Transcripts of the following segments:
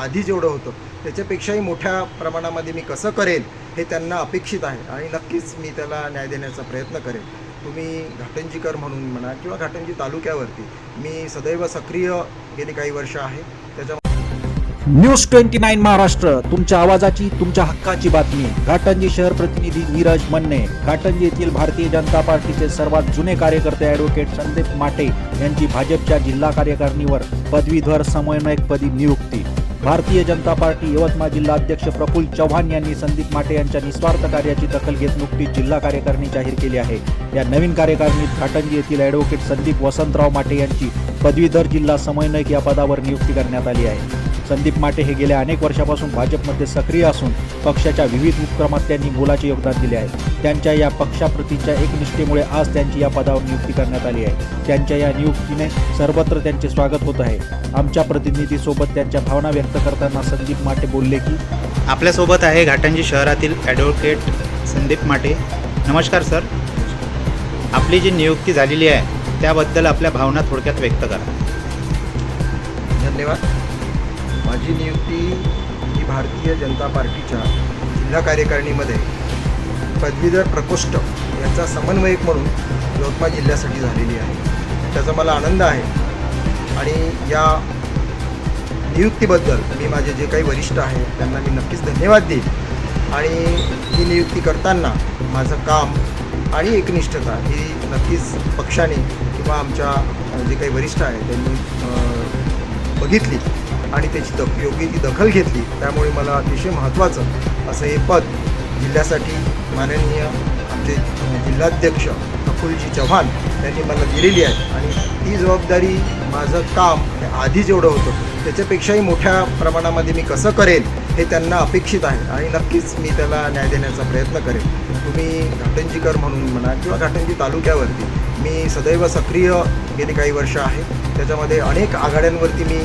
आधी जेवढं होतं. त्याच्यापेक्षाही मोठ्या प्रमाणामध्ये मी कसं करेल हे त्यांना अपेक्षित आहे आणि नक्कीच मी त्याला न्याय देण्याचा प्रयत्न करेन तुम्ही घाटंजीकर म्हणून म्हणा किंवा घाटंजी तालुक्यावरती मी सदैव सक्रिय गेली काही वर्ष आहे. त्याच्या न्यूज ट्वेंटी नाईन महाराष्ट्र तुमच्या आवाजाची तुमच्या हक्काची बातमी. घाटंजी शहर प्रतिनिधी नीरज मन्ने. घाटंजी येथील भारतीय जनता पार्टीचे सर्वात जुने कार्यकर्ते ॲडव्होकेट संदीप माटे यांची भाजपच्या जिल्हा कार्यकारिणीवर पदवीधर समन्वयकपदी नियुक्ती. भारतीय जनता पार्टी यवतमाळ जिल्हा अध्यक्ष प्रफुल्ल चव्हाण यांनी संदीप माटे यांच्या निस्वार्थ कार्याची दखल घेत नुकतीच जिल्हा कार्यकारिणी जाहीर केली आहे. या नवीन कार्यकारिणीत घाटंजी येथील ॲडव्होकेट संदीप वसंतराव माटे यांची पदवीधर जिल्हा समन्वयक या पदावर नियुक्ती करण्यात आली आहे. संदीप माटे हे गेल्या अनेक वर्षापासून भाजपमध्ये सक्रिय असून पक्षाच्या विविध उपक्रमात त्यांनी मोलाचे योगदान दिले आहे. त्यांच्या या पक्षाप्रतीच्या एकनिष्ठेमुळे आज त्यांची या पदावर नियुक्ती करण्यात आली आहे. त्यांच्या या नियुक्तीने सर्वत्र त्यांचे स्वागत होत आहे. आमच्या प्रतिनिधीसोबत त्यांच्या भावना व्यक्त करताना संदीप माटे बोलले की आपल्यासोबत आहे घाटंजी शहरातील ॲडव्होकेट संदीप माटे. नमस्कार सर आपली जी नियुक्ती झालेली आहे त्याबद्दल आपल्या भावना थोडक्यात व्यक्त करा. धन्यवाद. माझी नियुक्ती ही भारतीय जनता पार्टीच्या जिल्हा कार्यकारिणीमध्ये पदवीधर प्रकोष्ठ याचा समन्वयक म्हणून यवतमाळ जिल्ह्यासाठी झालेली आहे. त्याचा मला आनंद आहे. आणि या नियुक्तीबद्दल मी माझे जे काही वरिष्ठ आहेत त्यांना मी नक्कीच धन्यवाद देईन. आणि ही नियुक्ती करताना माझं काम आणि एकनिष्ठता ही नक्कीच पक्षाने किंवा आमच्या जे काही वरिष्ठ आहेत त्यांनी बघितली आणि त्याची द योग्य ती दखल घेतली त्यामुळे मला अतिशय महत्त्वाचं असं हे पद जिल्ह्यासाठी माननीय आमचे जिल्हाध्यक्ष अकुलजी चव्हाण यांनी मला दिलेली आहे. आणि ती जबाबदारी माझं काम आधी जेवढं होतं त्याच्यापेक्षाही मोठ्या प्रमाणामध्ये मी कसं करेन हे त्यांना अपेक्षित आहे. आणि नक्कीच मी त्याला न्याय देण्याचा प्रयत्न करेन. तुम्ही घाटंजीकर म्हणून म्हणा किंवा घाटंजी तालुक्यावरती मी सदैव सक्रिय गेली काही वर्ष आहे. त्याच्यामध्ये अनेक आघाड्यांवरती मी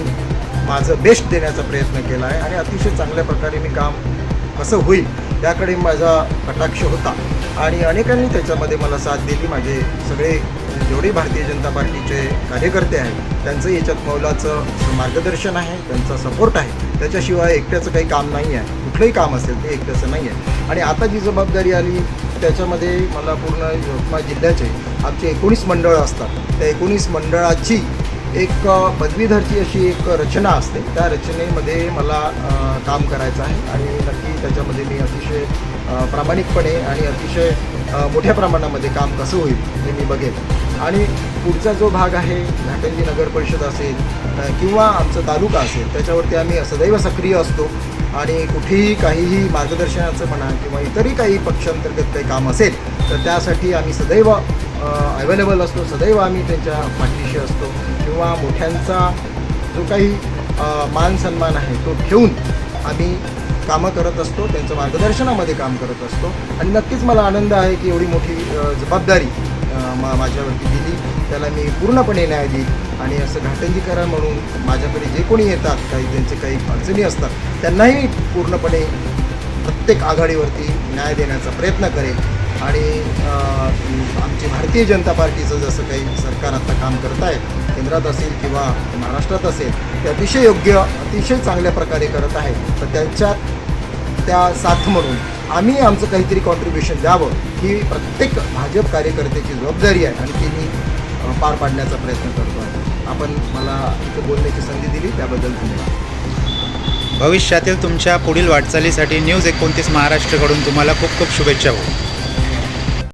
माझं बेस्ट देण्याचा प्रयत्न केला आहे आणि अतिशय चांगल्या प्रकारे मी काम कसं होईल त्याकडे माझा कटाक्ष होता. आणि अनेकांनी त्याच्यामध्ये मला साथ दिली. माझे सगळे जेवढे भारतीय जनता पार्टीचे कार्यकर्ते आहेत त्यांचं याच्यात मौलाचं मार्गदर्शन आहे त्यांचा सपोर्ट आहे. त्याच्याशिवाय एकट्याचं काही काम नाही आहे. कुठलंही काम असेल ते एकट्याचं नाही आहे. आणि आता जी जबाबदारी आली त्याच्यामध्ये मला पूर्ण यवतमाळ जिल्ह्याचे आमचे एकोणीस मंडळं असतात. त्या एकोणीस मंडळाची एक पदवीधरची अशी एक रचना असते. त्या रचनेमध्ये मला काम करायचं आहे. आणि नक्की त्याच्यामध्ये मी अतिशय प्रामाणिकपणे आणि अतिशय मोठ्या प्रमाणामध्ये काम कसं होईल हे मी बघेन. आणि पुढचा जो भाग आहे घाटंजी नगर परिषद असेल किंवा आमचा तालुका असेल त्याच्यावरती आम्ही सदैव सक्रिय असतो. आणि कुठेही काहीही मार्गदर्शनाचं म्हणा किंवा इतरही काही पक्षांतर्गत काही काम असेल तर त्यासाठी आम्ही सदैव अवेलेबल असतो सदैव आम्ही त्यांच्या पाठीशी असतो. किंवा मोठ्यांचा जो काही मान सन्मान आहे तो ठेवून आम्ही कामं करत असतो त्यांचं मार्गदर्शनामध्ये काम करत असतो. आणि नक्कीच मला आनंद आहे की एवढी मोठी जबाबदारी मा माझ्यावरती दिली. त्याला मी पूर्णपणे न्याय देईल आणि असं घाटंजीकरण म्हणून माझ्याकडे जे कोणी येतात काही त्यांचे काही अडचणी असतात त्यांनाही मी पूर्णपणे प्रत्येक आघाडीवरती न्याय देण्याचा प्रयत्न करेल आणि आमची भारतीय जनता पार्टीचं जसं काही सरकार आता काम करत आहे केंद्रात असेल किंवा महाराष्ट्रात असेल ते अतिशय योग्य अतिशय चांगल्या प्रकारे करत आहे. तर त्यांच्यात त्या साथ म्हणून आम्ही आमचं काहीतरी कॉन्ट्रीब्युशन द्यावं ही प्रत्येक भाजप कार्यकर्त्याची जबाबदारी आहे आणि ती मी पार पाडण्याचा प्रयत्न करतो. आहे आपण मला इथं बोलण्याची संधी दिली त्याबद्दल धन्यवाद. भविष्यातील तुमच्या पुढील वाटचालीसाठी न्यूज एकोणतीस महाराष्ट्रकडून तुम्हाला खूप खूप शुभेच्छा हो.